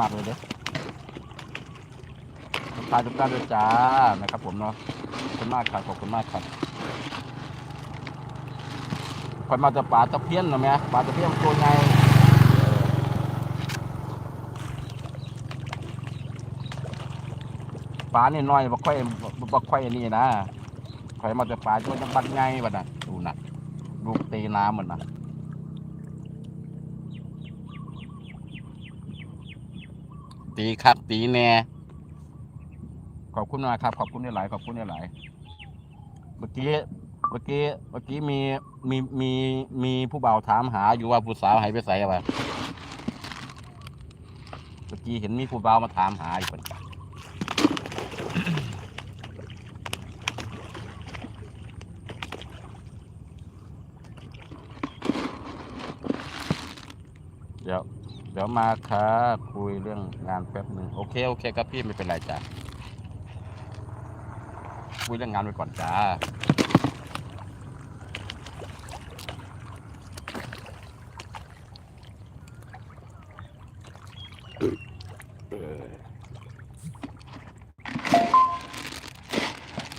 มากเลยเด้อทักทายทุกท่านด้วยจ้านะครับ ผมเนาะขอบคุณมากครับขอบคุณมากครับคอยมาจะป่าตะเพียนนะแม่ป่าตะเพียนตัวไงป่าเนี่ยน้อยบ่ค่อยบ่บ่ค่อยนี่นะคอยมาจะป่าจะจะบัดไงบัดน่ะดูน่ะลูกตีน้ำเหมันน่ะ ตีครับตีแน่ ขอบคุณมากครับ ขอบคุณหลายๆขอบคุณหลายๆเมื่อกี้เมื่อกี้เมื่อกี้มีมีมีมีผู้บ่าวถามหาอยู่ว่าผู้สาวหายไปใส่อะไรเมื่อกี้เห็นมีผู้บ่าวมาถามหาอยู่คนเดี๋ยว เดี๋ยวมาครับคุยเรื่องงานแป๊บหนึ่งโอเคโอเคครับพี่ไม่เป็นไรจ้ะคุยเรื่องงานไปก่อนจ้า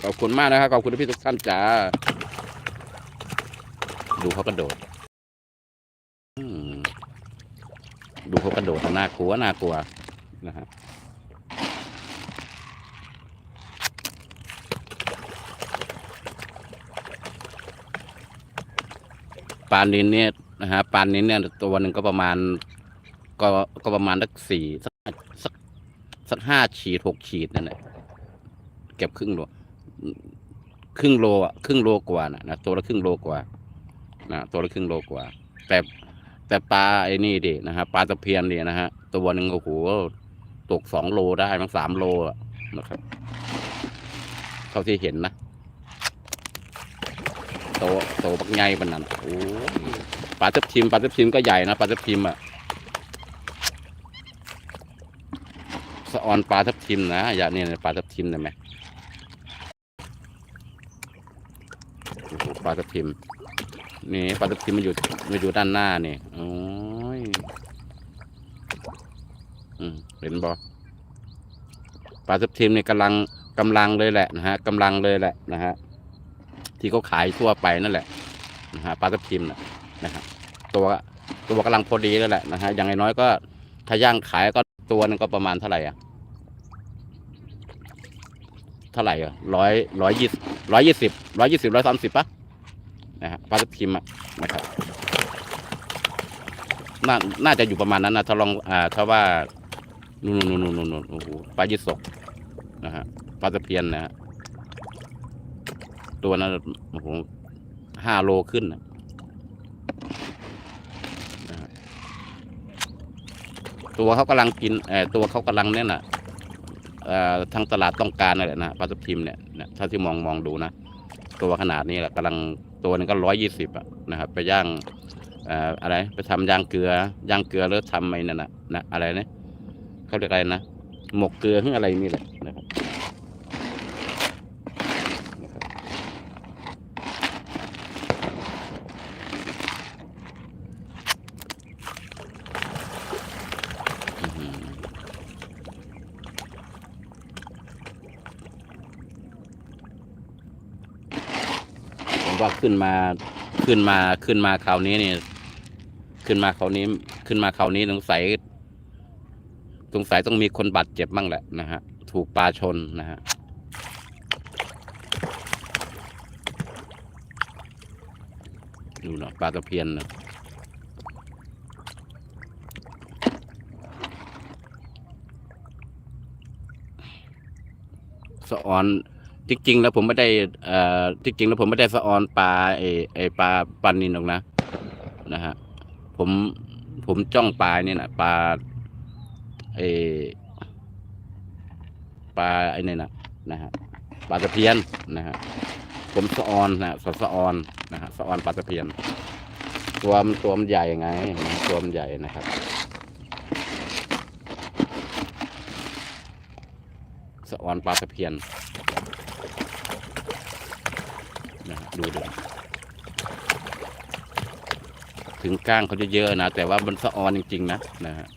ขอบคุณมากนะครับขอบคุณพี่ทุกท่านจ้า ดูเขากระโดดอืม ดูเขากระโดดน่ากลัวน่ากลัวนะฮะปลานินเนี่ยนะฮะปลานินเนี่ยตัวหนึ่งก็ประมาณ ก็ก็ประมาณสักสี่สักสักสักห้าขีดหกขีดนั่นแหละเก็บครึ่งโลครึ่งโลอะครึ่งโลกว่านะนะตัวละครึ่งโลกว่านะตัวละครึ่งโลกว่า แต่ แต่ปลาไอ้นี่ดินะฮะปลาตะเพียนเนี่ยนะฮะตัวหนึ่งโอ้โหตกสองโลได้มั้งสามโลอะนะครับเท่าที่เห็นนะโตโตปักใหญ่ปนนั้นโอ้ปลาทับทิมปลาทับทิมก็ใหญ่นะปลาทับทิมอะสะออนปลาทับทิมนะอย่าเนี่ยปลาทับทิมได้ไหมปลาทับทิม นี่ปลาทับทิมมันอยู่มันอยู่ด้านหน้านี่โอ้ยอืมเห็นบอปลาทับทิมเนี่ยกำลังกำลังเลยแหละนะฮะกำลังเลยแหละนะฮะที่เขาขายทั่วไปนั่นแหละนะฮะปลาทับทิมนะนะครับตัวตัวกำลังพอดีแล้วแหละนะฮะอย่างน้อยก็ถ้าย่างขายก็ตัวนึงก็ประมาณเท่าไหร่อะเท่าไหร่อะร้อยร้อยยี่ร้อยยี่สิบร้อยยี่สิบร้อยสามสิบปะ นะฮะปลาทับทิมนะครับน่าน่าจะอยู่ประมาณนั้นนะถ้าลองอ่าถ้าว่านู่นนู่นนู่นนู่นนู่นโอ้โหปลายี่สกนะฮะปลาตะเพียนนะฮะตัวนั้นโอ้โหห้าโลขึ้นนะนะตัวเขากำลังกินเอ่อตัวเขากำลังเนี่ยนะอ่อทางตลาดต้องการนั่นแหละนะปลาทับทิมเนี่ยถ้าที่มองมองดูนะ ตัวขนาดนี้แหละกำลังตัวนึงก็ร้อยยี่สิบอะนะครับ ไปย่างเอ่ออะไรไปทำย่างเกลือย่างเกลือแล้วทำไอ้นั่นน่ะนะอะไรเนี้ยเขาเรียกอะไรนะหมกเกลือหรืออะไรนี่แหละนะครับนะครับอื้อหือ ผมว่าขึ้นมาขึ้นมาขึ้นมาคราวนี้นี่ขึ้นมาคราวนี้ขึ้นมาคราวนี้สงสัยสงสัยต้องมีคนบาดเจ็บบ้างแหละนะฮะ ถูกปลาชนนะฮะดูเนาะปลาตะเพียนนะสะออน จริงๆแล้วผมไม่ได้เอ่อจริงๆแล้วผมไม่ได้สะออนปลาไอ้ไอ้ปลาปันนินหรอกนะนะฮะผมผมจ้องปลาเนี่ยนะปลาไอ้ปลาไอ้นี่นะนะฮะปลาตะเพียนนะฮะผมสะออนนะสะสะออนนะฮะสะออนปลาตะเพียน ตัวมันตัวมันใหญ่ไงตัวมันใหญ่นะครับสะออนปลาตะเพียน นะดูดูถึงก้างเขาจะเยอะนะ แต่ว่ามันสะออนจริง ๆ นะนะฮะ